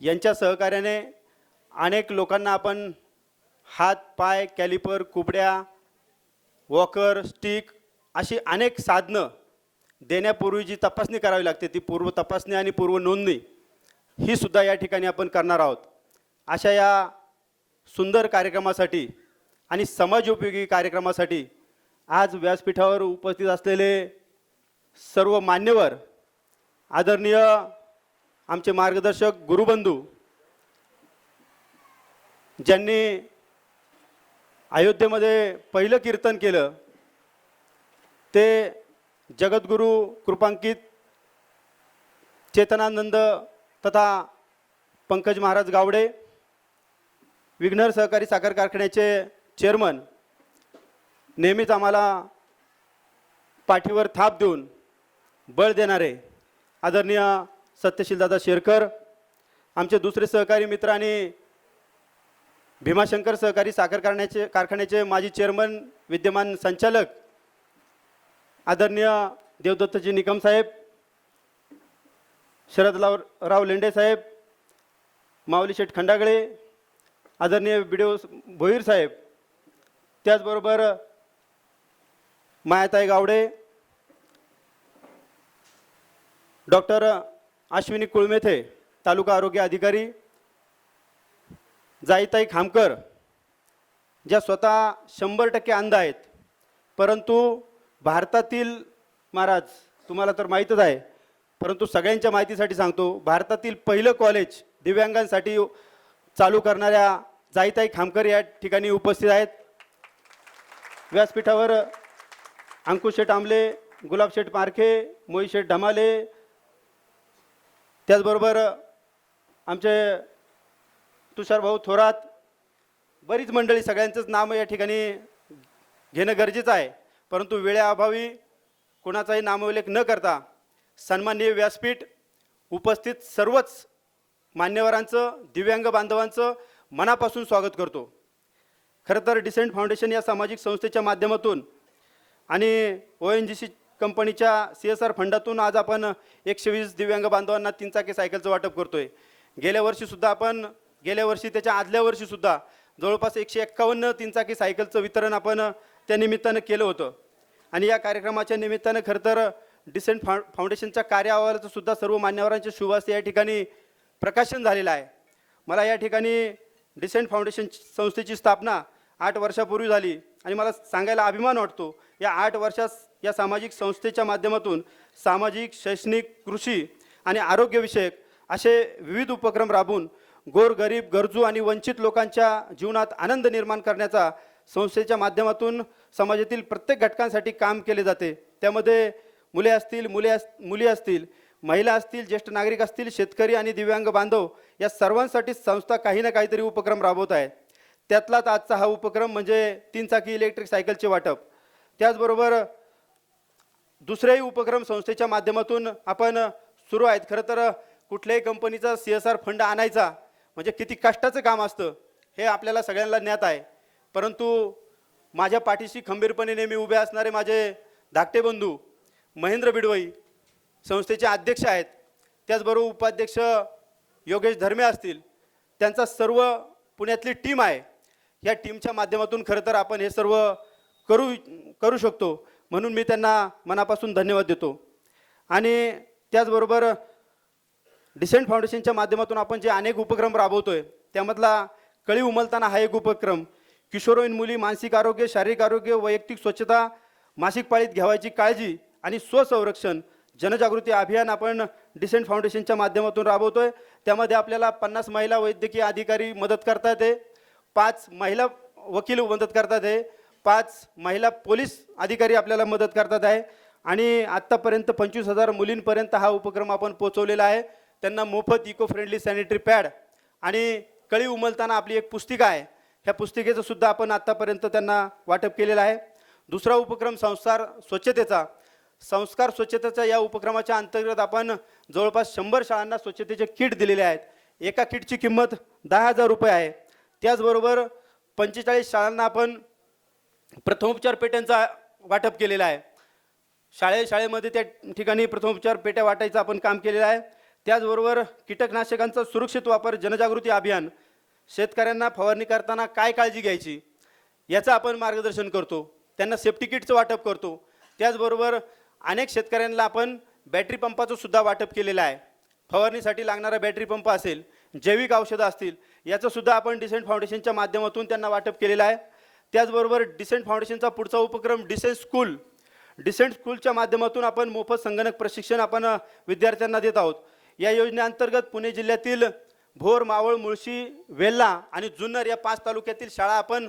यांच्या सहकार्याने अनेक लोकांना आपण हात पाय कॅलिपर कुबड्या वॉकर स्टिक अशी अनेक साधनं देण्यापूर्वी जी तपासणी करावी लागते ती पूर्व तपासणी आणि पूर्व नोंदणी ही सुद्धा या ठिकाणी आपण करणार आहोत. अशा या सुंदर कार्यक्रमासाठी आणि समाजोपयोगी कार्यक्रमासाठी आज व्यासपीठावर उपस्थित असलेले सर्व मान्यवर आदरणीय आमचे मार्गदर्शक गुरुबंधू ज्यांनी अयोध्येमध्ये पहिलं कीर्तन केलं ते जगद्गुरू कृपांकित चेतनानंद तथा पंकज महाराज गावडे विघ्नर सहकारी साखर कारखान्याचे चेअरमन नेहमीच आम्हाला पाठीवर थाप देऊन बळ देणारे आदरणीय सत्यशीलदादा शेरकर आमचे दुसरे सहकारी मित्र आणि भीमाशंकर सहकारी साखर कारखान्याचे कारखान्याचे माजी चेअरमन विद्यमान संचालक आदरणीय देवदत्तजी निकम साहेब शरदराव राव लेंडे साहेब माऊली शेठ खंडागळे आदरणीय बिडिओ भोईर साहेब त्याचबरोबर मायाताई गावडे डॉक्टर अश्विनी कुळमेथे तालुका आरोग्य अधिकारी. जाईताई खामकर ज्या स्वतः शंभर टक्के अंध आहेत परंतु भारतातील महाराज तुम्हाला तर माहीतच आहे परंतु सगळ्यांच्या माहितीसाठी सांगतो भारतातील पहिलं कॉलेज दिव्यांगांसाठी चालू करणाऱ्या जाईताई खामकर या ठिकाणी उपस्थित आहेत. व्यासपीठावर अंकुश शेठ आंबले गुलाब शेठ पारखे मोईशेठ ढमाले त्याचबरोबर आमचे तुषारभाऊ थोरात बरीच मंडळी सगळ्यांचंच नाम या ठिकाणी घेणं गरजेचं आहे. परंतु वेळेअभावी कोणाचाही नामोल्लेख न करता सन्माननीय व्यासपीठ उपस्थित सर्वच मान्यवरांचं दिव्यांग बांधवांचं मनापासून स्वागत करतो. खरं तर डिसेंट फाउंडेशन या सामाजिक संस्थेच्या माध्यमातून आणि ओ एन जी सी कंपनीच्या सी एस आर फंडातून आज आपण एकशे वीस दिव्यांग बांधवांना तीन चाकी सायकलचं वाटप करतोय. गेल्या वर्षीसुद्धा आपण गेल्या वर्षी त्याच्या आदल्या वर्षीसुद्धा जवळपास एकशे एक्कावन्न तीन चाकी सायकलचं वितरण आपण त्या निमित्तानं केलं होतं. आणि या कार्यक्रमाच्या निमित्तानं खरं तर डिसेंट फाउ फाउंडेशनच्या कार्य सुद्धा सर्व मान्यवरांचे शुभास या ठिकाणी प्रकाशन झालेलं आहे. मला या ठिकाणी डिसेंट फाउंडेशन संस्थेची स्थापना आठ वर्षापूर्वी झाली. आणि मला सांगायला अभिमान वाटतो या आठ वर्षात या सामाजिक संस्थेच्या माध्यमातून सामाजिक शैक्षणिक कृषी आणि आरोग्यविषयक असे विविध उपक्रम राबवून गोरगरीब गरजू आणि वंचित लोकांच्या जीवनात आनंद निर्माण करण्याचा संस्थेच्या माध्यमातून समाजातील प्रत्येक घटकांसाठी काम केले जाते. त्यामध्ये मुले असतील मुले अस मुली असतील महिला असतील ज्येष्ठ नागरिक असतील शेतकरी आणि दिव्यांग बांधव या सर्वांसाठी संस्था काही ना काहीतरी उपक्रम राबवत आहे. त्यातलाच आजचा हा उपक्रम म्हणजे तीन चाकी इलेक्ट्रिक सायकलचे वाटप. त्याचबरोबर दुसरेही उपक्रम संस्थेच्या माध्यमातून आपण सुरू आहेत. खरं तर कुठल्याही कंपनीचा सी एस आर फंड आणायचा म्हणजे किती कष्टाचं काम असतं हे आपल्याला सगळ्यांना ज्ञात आहे. परंतु माझ्या पाठीशी खंबीरपणे नेहमी उभे असणारे माझे धाकटे बंधू महेंद्र बिडवई संस्थेचे अध्यक्ष आहेत. त्याचबरोबर उपाध्यक्ष योगेश धर्मे असतील. त्यांचा सर्व पुण्यातली टीम आहे. ह्या टीमच्या माध्यमातून खरं तर आपण हे सर्व करू करू शकतो. म्हणून मी त्यांना मनापासून धन्यवाद देतो. आणि त्याचबरोबर डिसेंट फाउंडेशनच्या माध्यमातून आपण जे अनेक उपक्रम राबवतो आहे त्यामधला कळी उमलताना हा एक उपक्रम किशोरवयीन मुली मानसिक आरोग्य शारीरिक आरोग्य वैयक्तिक स्वच्छता मासिक पाळीत घ्यावायची काळजी आणि स्वसंरक्षण जनजागृती अभियान आपण डिसेंट फाउंडेशनच्या माध्यमातून राबवतो आहे त्यामध्ये आपल्याला पन्नास महिला वैद्यकीय अधिकारी मदत करता येते. पाच महिला वकील मदत करतात आहे पाच महिला पोलीस अधिकारी आपल्याला मदत करतात आहे. आणि आत्तापर्यंत पंचवीस हजार मुलींपर्यंत हा उपक्रम आपण पोचवलेला आहे. त्यांना मोफत इको फ्रेंडली सॅनिटरी पॅड आणि कळी उमलताना आपली एक पुस्तिका आहे. ह्या पुस्तिकेचं सुद्धा आपण आत्तापर्यंत त्यांना वाटप केलेलं आहे. दुसरा उपक्रम संस्कार स्वच्छतेचा. संस्कार स्वच्छतेचा या उपक्रमाच्या अंतर्गत आपण जवळपास शंभर शाळांना स्वच्छतेचे किट दिलेले आहेत. एका किटची किंमत दहा हजार रुपये आहे. त्याचबरोबर पंचेचाळीस शाळांना आपण प्रथमोपचार पेट्यांचा वाटप केलेला आहे. शाळे शाळेमध्ये त्या ठिकाणी प्रथमोपचार पेट्या वाटायचं आपण काम केलेलं आहे. त्याचबरोबर कीटकनाशकांचा सुरक्षित वापर जनजागृती अभियान शेतकऱ्यांना फवारणी करताना काय काळजी घ्यायची याचं आपण मार्गदर्शन करतो. त्यांना सेफ्टी किटचं वाटप करतो. त्याचबरोबर अनेक शेतकऱ्यांना आपण बॅटरी पंपाचं सुद्धा वाटप केलेलं आहे. फवारणीसाठी लागणारा बॅटरी पंप असेल जैविक औषधं असतील याचं सुद्धा आपण डिसेंट फाउंडेशनच्या माध्यमातून त्यांना वाटप केलेलं आहे. त्याचबरोबर डिसेंट फाउंडेशनचा पुढचा उपक्रम डिसेंट स्कूल डिसेंट स्कूलच्या माध्यमातून आपण मोफत संगणक प्रशिक्षण आपण विद्यार्थ्यांना देत आहोत. या योजनेअंतर्गत पुणे जिल्ह्यातील भोर मावळ मुळशी वेल्ला आणि जुन्नर या पाच तालुक्यातील शाळा आपण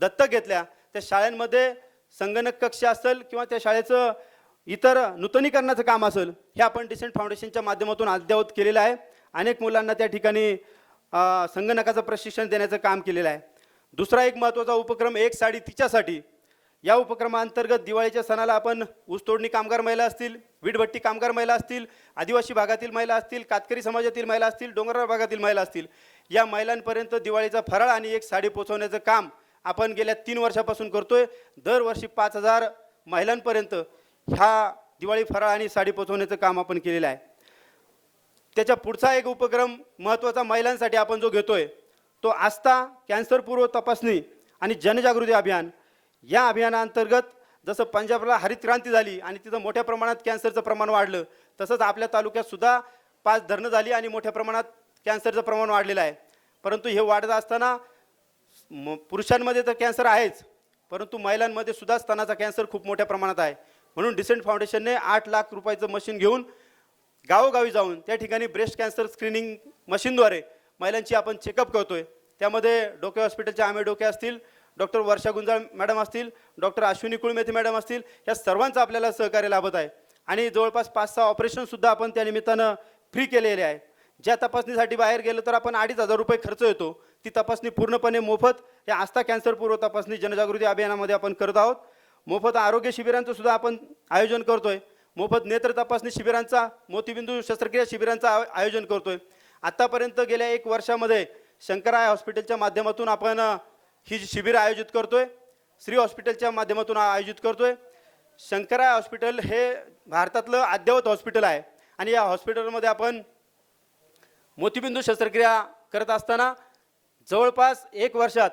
दत्तक घेतल्या. त्या शाळांमध्ये संगणक कक्ष असेल किंवा त्या शाळेचं इतर नूतनीकरणाचं काम असेल हे आपण डिसेंट फाउंडेशनच्या माध्यमातून अद्ययावत केलेलं आहे. अनेक मुलांना त्या ठिकाणी संगणकाचं प्रशिक्षण देण्याचं काम केलेलं आहे. दुसरा एक महत्त्वाचा उपक्रम एक साडी तिच्यासाठी. या उपक्रमाअंतर्गत दिवाळीच्या सणाला आपण ऊसतोडणी कामगार महिला असतील वीटभट्टी कामगार महिला असतील आदिवासी भागातील महिला असतील कातकरी समाजातील महिला असतील डोंगराळ भागातील महिला असतील या महिलांपर्यंत दिवाळीचा फराळ आणि एक साडी पोचवण्याचं काम आपण गेल्या तीन वर्षापासून करतोय. दरवर्षी पाच हजार महिलांपर्यंत ह्या दिवाळी फराळ आणि साडी पोचवण्याचं काम आपण केलेलं आहे. त्याच्या पुढचा एक उपक्रम महत्त्वाचा महिलांसाठी आपण जो घेतोय तो आस्था कॅन्सरपूर्व तपासणी आणि जनजागृती अभियान. या अभियानाअंतर्गत जसं पंजाबला हरित क्रांती झाली आणि तिथं मोठ्या प्रमाणात कॅन्सरचं प्रमाण वाढलं तसंच आपल्या तालुक्यातसुद्धा पाच धरणं झाली आणि मोठ्या प्रमाणात कॅन्सरचं प्रमाण वाढलेलं आहे. परंतु हे वाढत असताना म पुरुषांमध्ये तर कॅन्सर आहेच परंतु महिलांमध्ये सुद्धा स्तनाचा कॅन्सर खूप मोठ्या प्रमाणात आहे. म्हणून डिसेंट फाउंडेशनने आठ लाख रुपयाचं मशीन घेऊन गावोगावी जाऊन त्या ठिकाणी ब्रेस्ट कॅन्सर स्क्रीनिंग मशीनद्वारे महिलांची आपण चेकअप करतोय. त्यामध्ये डोके हॉस्पिटलचे आमे डोके असतील डॉक्टर वर्षा गुंजाळ मॅडम असतील डॉक्टर अश्विनी कुळमेथे मॅडम असतील या सर्वांचं आपल्याला सहकार्य लाभत आहे. आणि जवळपास पाच सहा ऑपरेशनसुद्धा आपण त्या निमित्तानं फ्री केलेले आहे. ज्या तपासणीसाठी बाहेर गेलं तर आपण अडीच हजार रुपये खर्च येतो. ती तपासणी पूर्णपणे मोफत या आस्था कॅन्सर पूर्व तपासणी जनजागृती अभियानामध्ये आपण करत आहोत. मोफत आरोग्य शिबिरांचं सुद्धा आपण आयोजन करतोय. मोफत नेत्र तपासणी शिबिरांचा मोतीबिंदू शस्त्रक्रिया शिबिरांचा आयोजन करतोय. आत्तापर्यंत गेल्या एक वर्षामध्ये शंकराय हॉस्पिटलच्या माध्यमातून आपण ही जी शिबिरं आयोजित करतोय श्री हॉस्पिटलच्या माध्यमातून आयोजित करतोय. शंकराय हॉस्पिटल हे भारतातलं अद्ययावत हॉस्पिटल आहे आणि या हॉस्पिटलमध्ये आपण मोतीबिंदू शस्त्रक्रिया करत असताना जवळपास एक वर्षात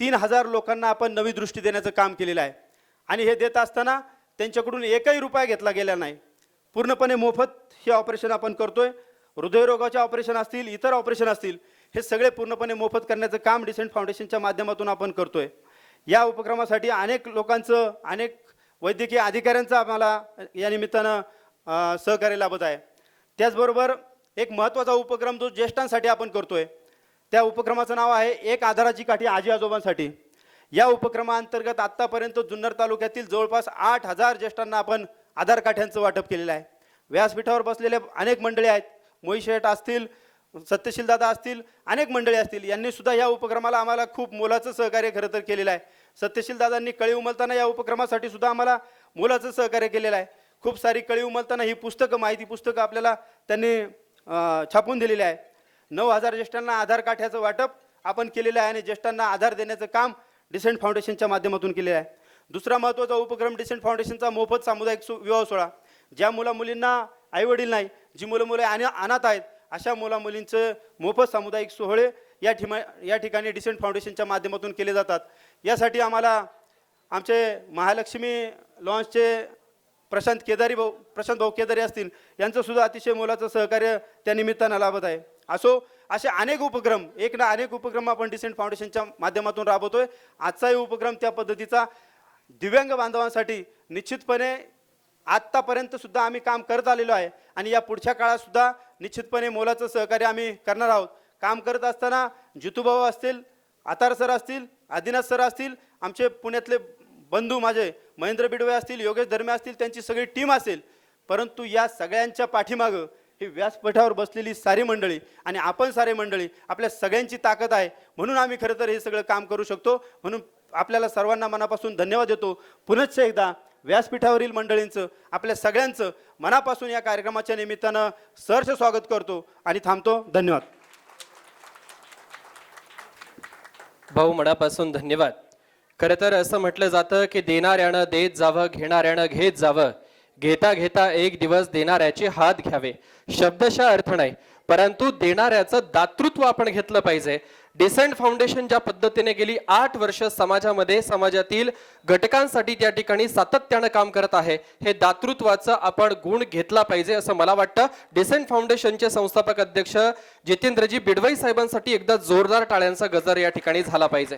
तीन हजार लोकांना आपण नवी दृष्टी देण्याचं काम केलेलं आहे. आणि हे देत असताना त्यांच्याकडून एकही रुपया घेतला गेला नाही. पूर्णपणे मोफत हे ऑपरेशन आपण करतोय. हृदयरोगाचे ऑपरेशन असतील इतर ऑपरेशन असतील हे सगळे पूर्णपणे मोफत करण्याचं काम डिसेंट फाउंडेशनच्या माध्यमातून आपण करतोय. या उपक्रमासाठी अनेक लोकांचं अनेक वैद्यकीय अधिकाऱ्यांचं आम्हाला या निमित्तानं सहकार्य लाभत आहे. त्याचबरोबर एक महत्त्वाचा उपक्रम जो ज्येष्ठांसाठी आपण करतोय त्या उपक्रमाचं नाव आहे एक आधाराची काठी आजी आजोबांसाठी. या उपक्रमाअंतर्गत आत्तापर्यंत जुन्नर तालुक्यातील जवळपास आठ हजार ज्येष्ठांना आपण आधार काठ्यांचं वाटप केलेलं आहे. व्यासपीठावर बसलेले अनेक मंडळी आहेत. मोहिशेठ असतील सत्यशील दादा असतील अनेक मंडळी असतील. यांनी सुद्धा या उपक्रमाला आम्हाला खूप मोलाचं सहकार्य खरं तर केलेलं आहे. सत्यशील दादांनी कळी उमलताना या उपक्रमासाठी सुद्धा आम्हाला मोलाचं सहकार्य केलेलं आहे. खूप सारी कळी उमलताना ही पुस्तकं माहिती पुस्तकं आपल्याला त्यांनी छापून दिलेली आहे. नऊ हजार ज्येष्ठांना आधार काठ्याचं वाटप आपण केलेलं आहे आणि ज्येष्ठांना आधार देण्याचं काम डिसेंट फाउंडेशनच्या माध्यमातून केलेलं आहे. दुसरा महत्त्वाचा उपक्रम डिसेंट फाउंडेशनचा मोफत सामुदायिक सु विवाह सोहळा ज्या मुला मुलींना आईवडील नाही जी मुलं मुलं आणि अनाथ आहेत अशा मुला मुलींचं मोफत सामुदायिक सोहळे या ठिमा या ठिकाणी डिसेंट फाउंडेशनच्या माध्यमातून केले जातात. यासाठी आम्हाला आमचे महालक्ष्मी लॉन्चचे प्रशांत केदारी भाऊ प्रशांत भाऊ केदारी असतील यांचंसुद्धा अतिशय मोलाचं सहकार्य त्या निमित्तानं लाभत आहे. असो असे अनेक उपक्रम एक ना अनेक उपक्रम आपण डिसेंट फाउंडेशनच्या माध्यमातून राबवतोय. आजचाही उपक्रम त्या पद्धतीचा दिव्यांग बांधवांसाठी निश्चितपणे आत्तापर्यंत सुद्धा आम्ही काम करत आलेलो आहे आणि या पुढच्या काळात सुद्धा निश्चितपणे मोलाचं सहकार्य आम्ही करणार आहोत. काम करत असताना जितूभाऊ असतील आतार सर असतील आदिनाथ सर असतील आमचे पुण्यातले बंधू माझे महेंद्र बिडवे असतील योगेश धर्मे असतील त्यांची सगळी टीम असेल. परंतु या सगळ्यांच्या पाठीमागं ही व्यासपीठावर बसलेली सारी मंडळी आणि आपण सारे मंडळी आपल्या सगळ्यांची ताकद आहे. म्हणून आम्ही खरं तर हे सगळं काम करू शकतो. म्हणून आपल्याला सर्वांना मनापासून धन्यवाद देतो. पुनश्च एकदा व्यासपीठावरील मंडळींचं आपल्या सगळ्यांचं मनापासून या कार्यक्रमाच्या निमित्तानं सहर्ष स्वागत करतो आणि थांबतो. धन्यवाद. भाऊ मनापासून धन्यवाद. खरं तर असं म्हटलं जातं की देणाऱ्यानं देत जावं घेणाऱ्यानं घेत जावं. घेता घेता एक दिवस देणाऱ्याचे हात घ्यावे. शब्दशः अर्थ नाही परंतु देणाऱ्याचं दातृत्व आपण घेतलं पाहिजे. डिसेंट फाउंडेशन ज्या पद्धतीने गेली आठ वर्ष समाजामध्ये समाजातील घटकांसाठी त्या ठिकाणी सातत्यानं काम करत आहे. हे दातृत्वाचं आपण गुण घेतला पाहिजे असं मला वाटतं. डिसेंट फाउंडेशनचे संस्थापक अध्यक्ष जितेंद्रजी बिडवई साहेबांसाठी एकदा जोरदार टाळ्यांचा गजर या ठिकाणी झाला पाहिजे.